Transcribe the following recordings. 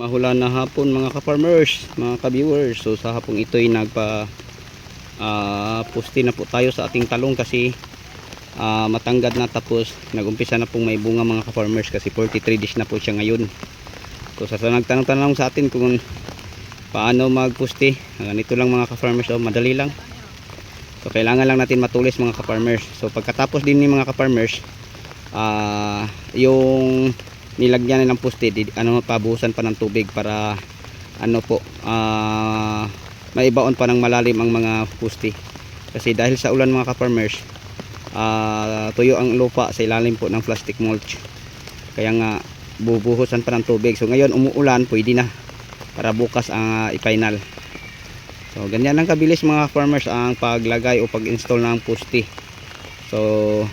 Mahula na hapon mga ka-farmers, mga ka-viewers. So sa hapong ito ay nagpa ah, pusti na po tayo sa ating talong kasi ah, matanggad na tapos nagumpisa na pong may bunga mga ka-farmers kasi 43 days na po siya ngayon. So sa nagtanong-tanong sa atin kung paano magpusti, ah, ganito lang mga ka-farmers, oh, madali lang. So kailangan lang natin matulis mga ka-farmers. So pagkatapos din ni mga ka-farmers, ah yung nilagyan ng puste di, ano pabuhusan pa ng tubig para ano po ah maibaon pa ng malalim ang mga puste kasi dahil sa ulan mga ka-farmers ah, tuyo ang lupa sa ilalim po ng plastic mulch. Kaya nga bubuhusan pa ng tubig. So ngayon umuulan pwede na para bukas ang uh, i-final. So ganyan lang kabilis mga farmers ang paglagay o pag-install ng puste so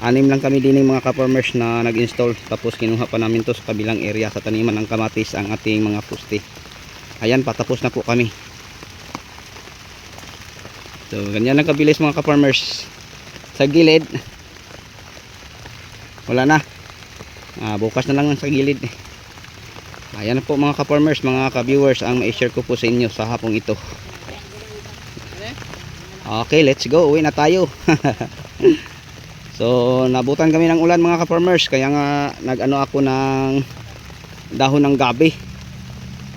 anim lang kami din mga ka-farmers na nag-install. Tapos kinuha pa namin to sa kabilang area sa taniman ng kamatis ang ating mga puste. Ayan patapos na po kami. So ganyan lang kabilis mga ka-farmers. Sa gilid. Wala na. Ah, bukas na lang sa gilid. Ayan na po mga ka-farmers mga ka-viewers ang ma-share ko po sa inyo sa hapong ito. Okay let's go. Uwi na tayo So nabutan kami ng ulan mga ka-farmers kaya nga nag-ano ako ng dahon ng gabi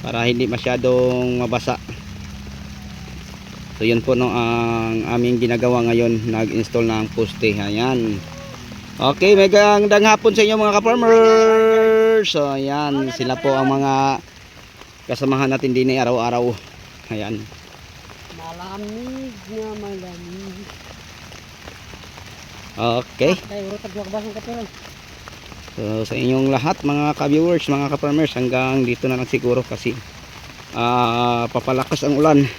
para hindi masyadong mabasa. So yun po no ang aming ginagawa ngayon, nag-install ng poste. Ayan. Okay, may gandang hapon sa inyo mga ka-farmers. So ayan, sila po ang mga kasamahan natin din araw-araw. Ayan. Malamig na malamig. Okay. So sa inyong lahat mga ka-viewers, mga ka-farmers hanggang dito na lang siguro kasi ah papalakas ang ulan.